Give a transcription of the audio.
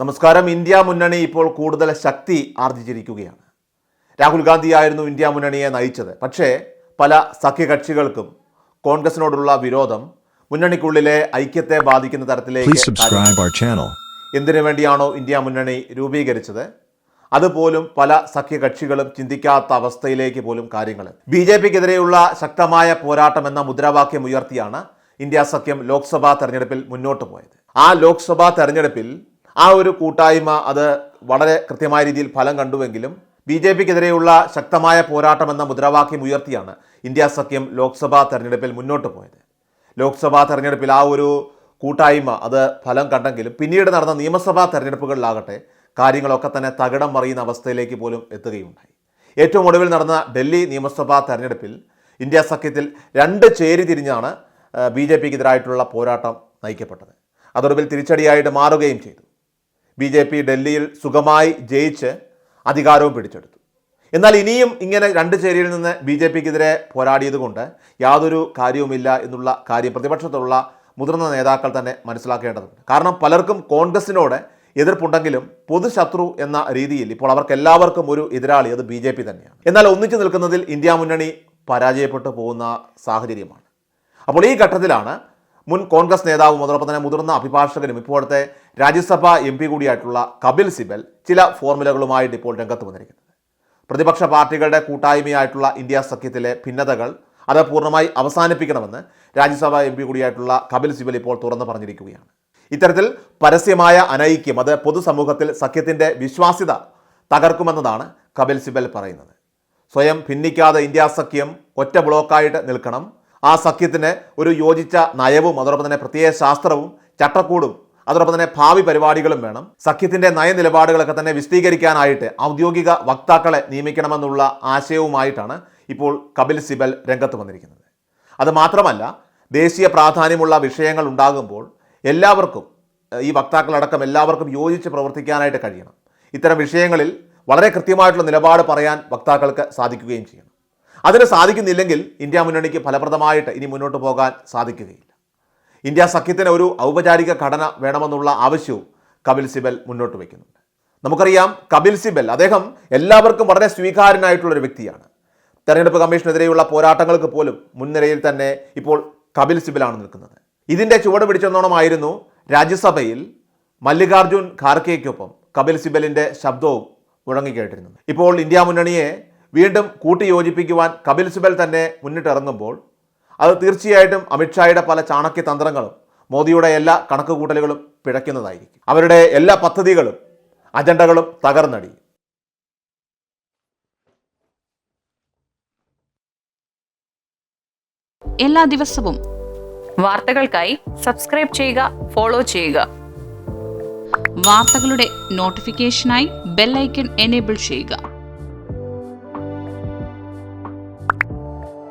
നമസ്കാരം. ഇന്ത്യ മുന്നണി ഇപ്പോൾ കൂടുതൽ ശക്തി ആർജിച്ചിരിക്കുകയാണ്. രാഹുൽ ഗാന്ധി ആയിരുന്നു ഇന്ത്യ മുന്നണിയെ നയിച്ചത്. പക്ഷേ പല സഖ്യകക്ഷികൾക്കും കോൺഗ്രസിനോടുള്ള വിരോധം മുന്നണിക്കുള്ളിലെ ഐക്യത്തെ ബാധിക്കുന്ന തരത്തിലേക്ക് എന്തിനു വേണ്ടിയാണോ ഇന്ത്യ മുന്നണി രൂപീകരിച്ചത്? അതുപോലും പല സഖ്യകക്ഷികളും ചിന്തിക്കാത്ത അവസ്ഥയിലേക്ക് പോലും കാര്യങ്ങൾ. ബി ജെ പിക്കെതിരെയുള്ള ശക്തമായ പോരാട്ടം എന്ന മുദ്രാവാക്യം ഉയർത്തിയാണ് ഇന്ത്യ സഖ്യം ലോക്സഭാ തെരഞ്ഞെടുപ്പിൽ മുന്നോട്ട് പോയത്. ആ ലോക്സഭാ തെരഞ്ഞെടുപ്പിൽ ആ ഒരു കൂട്ടായ്മ അത് വളരെ കൃത്യമായ രീതിയിൽ ഫലം കണ്ടുവെങ്കിലും ബി ജെ പിക്കെതിരെയുള്ള ശക്തമായ പോരാട്ടം എന്ന മുദ്രാവാക്യം ഉയർത്തിയാണ് ഇന്ത്യ സഖ്യം ലോക്സഭാ തെരഞ്ഞെടുപ്പിൽ മുന്നോട്ട് പോയത്. ലോക്സഭാ തെരഞ്ഞെടുപ്പിൽ ആ ഒരു കൂട്ടായ്മ അത് ഫലം കണ്ടെങ്കിലും പിന്നീട് നടന്ന നിയമസഭാ തെരഞ്ഞെടുപ്പുകളിലാകട്ടെ കാര്യങ്ങളൊക്കെ തന്നെ തകിടം മറിയുന്ന അവസ്ഥയിലേക്ക് പോലും എത്തുകയുണ്ടായി. ഏറ്റവും ഒടുവിൽ നടന്ന ഡൽഹി നിയമസഭാ തെരഞ്ഞെടുപ്പിൽ ഇന്ത്യ സഖ്യത്തിൽ രണ്ട് ചേരി തിരിഞ്ഞാണ് ബി ജെ പിക്കെതിരായിട്ടുള്ള പോരാട്ടം നയിക്കപ്പെട്ടത്. അതൊടുവിൽ തിരിച്ചടിയായിട്ട് മാറുകയും ചെയ്തു. ബി ജെ പി ഡൽഹിയിൽ സുഖമായി ജയിച്ച് അധികാരവും പിടിച്ചെടുത്തു. എന്നാൽ ഇനിയും ഇങ്ങനെ രണ്ട് ചേരിയിൽ നിന്ന് ബി ജെ പിക്കെതിരെ പോരാടിയത് കൊണ്ട് യാതൊരു കാര്യവുമില്ല എന്നുള്ള കാര്യം പ്രതിപക്ഷത്തുള്ള മുതിർന്ന നേതാക്കൾ തന്നെ മനസ്സിലാക്കേണ്ടതുണ്ട്. കാരണം പലർക്കും കോൺഗ്രസിനോട് എതിർപ്പുണ്ടെങ്കിലും പൊതുശത്രു എന്ന രീതിയിൽ ഇപ്പോൾ അവർക്ക് എല്ലാവർക്കും ഒരു എതിരാളി അത് ബി ജെ പി തന്നെയാണ്. എന്നാൽ ഒന്നിച്ചു നിൽക്കുന്നതിൽ ഇന്ത്യ മുന്നണി പരാജയപ്പെട്ടു പോകുന്ന സാഹചര്യമാണ്. അപ്പോൾ ഈ ഘട്ടത്തിലാണ് മുൻ കോൺഗ്രസ് നേതാവും അതോടൊപ്പം തന്നെ മുതിർന്ന അഭിഭാഷകനും ഇപ്പോഴത്തെ രാജ്യസഭാ എം പി കൂടിയായിട്ടുള്ള കപിൽ സിബൽ ചില ഫോർമുലകളുമായിട്ട് ഇപ്പോൾ രംഗത്ത് വന്നിരിക്കുന്നത്. പ്രതിപക്ഷ പാർട്ടികളുടെ കൂട്ടായ്മയായിട്ടുള്ള ഇന്ത്യ സഖ്യത്തിലെ ഭിന്നതകൾ അത് പൂർണമായി അവസാനിപ്പിക്കണമെന്ന് രാജ്യസഭാ എം പി കൂടിയായിട്ടുള്ള കപിൽ സിബൽ ഇപ്പോൾ തുറന്നു പറഞ്ഞിരിക്കുകയാണ്. ഇത്തരത്തിൽ പരസ്യമായ അനൈക്യം അത് പൊതുസമൂഹത്തിൽ സഖ്യത്തിന്റെ വിശ്വാസ്യത തകർക്കുമെന്നതാണ് കപിൽ സിബൽ പറയുന്നത്. സ്വയം ഭിന്നിക്കാതെ ഇന്ത്യ സഖ്യം ഒറ്റ ബ്ലോക്കായിട്ട് നിൽക്കണം ആ സഖ്യത്തിന് ഒരു യോജിച്ച നയവും അതോടൊപ്പം തന്നെ പ്രത്യേക ശാസ്ത്രവും ചട്ടക്കൂടും അതോടൊപ്പം തന്നെ ഭാവി പരിപാടികളും വേണം. സഖ്യത്തിന്റെ നയനിലപാടുകളൊക്കെ തന്നെ വിശദീകരിക്കാനായിട്ട് ഔദ്യോഗിക വക്താക്കളെ നിയമിക്കണമെന്നുള്ള ആശയവുമായിട്ടാണ് ഇപ്പോൾ കപിൽ സിബൽ രംഗത്ത് വന്നിരിക്കുന്നത്. അത് മാത്രമല്ല ദേശീയ പ്രാധാന്യമുള്ള വിഷയങ്ങൾ ഉണ്ടാകുമ്പോൾ എല്ലാവർക്കും ഈ വക്താക്കളടക്കം എല്ലാവർക്കും യോജിച്ച് പ്രവർത്തിക്കാനായിട്ട് കഴിയണം. ഇത്തരം വിഷയങ്ങളിൽ വളരെ കൃത്യമായിട്ടുള്ള നിലപാട് പറയാൻ വക്താക്കൾക്ക് സാധിക്കുകയും ചെയ്യണം. അതിന് സാധിക്കുന്നില്ലെങ്കിൽ ഇന്ത്യ മുന്നണിക്ക് ഫലപ്രദമായിട്ട് ഇനി മുന്നോട്ട് പോകാൻ സാധിക്കുകയില്ല. ഇന്ത്യ സഖ്യത്തിന് ഒരു ഔപചാരിക ഘടന വേണമെന്നുള്ള ആവശ്യവും കപിൽ സിബൽ മുന്നോട്ട് വയ്ക്കുന്നുണ്ട്. നമുക്കറിയാം കപിൽ സിബൽ അദ്ദേഹം എല്ലാവർക്കും വളരെ സ്വീകാര്യനായിട്ടുള്ള ഒരു വ്യക്തിയാണ്. തെരഞ്ഞെടുപ്പ് കമ്മീഷനെതിരെയുള്ള പോരാട്ടങ്ങൾക്ക് പോലും മുൻനിരയിൽ തന്നെ ഇപ്പോൾ കപിൽ സിബലാണ് നിൽക്കുന്നത്. ഇതിന്റെ ചുവട് പിടിച്ചെന്നോണമായിരുന്നു രാജ്യസഭയിൽ മല്ലികാർജുൻ ഖാർഗെയ്ക്കൊപ്പം കപിൽ സിബലിന്റെ ശബ്ദവും മുഴങ്ങിക്കേട്ടിരുന്നത് ഇപ്പോൾ ഇന്ത്യ മുന്നണിയെ വീണ്ടും കൂട്ടിയോജിപ്പിക്കുവാൻ കപിൽ സിബൽ തന്നെ മുന്നിട്ടിറങ്ങുമ്പോൾ അത് തീർച്ചയായിട്ടും അമിത്ഷായുടെ പല ചാണക്യ തന്ത്രങ്ങളും മോദിയുടെ എല്ലാ കണക്കുകൂട്ടലുകളും പിഴയ്ക്കുന്നതായിരിക്കും. അവരുടെ എല്ലാ പദ്ധതികളും അജണ്ടകളും തകർന്നടിയും എല്ലാ ദിവസവും വാർത്തകൾക്കായി സബ്സ്ക്രൈബ് ചെയ്യുക ഫോളോ ചെയ്യുക. വാർത്തകളുടെ നോട്ടിഫിക്കേഷനായി ബെല്ലൈക്കൺ എനേബിൾ ചെയ്യുക.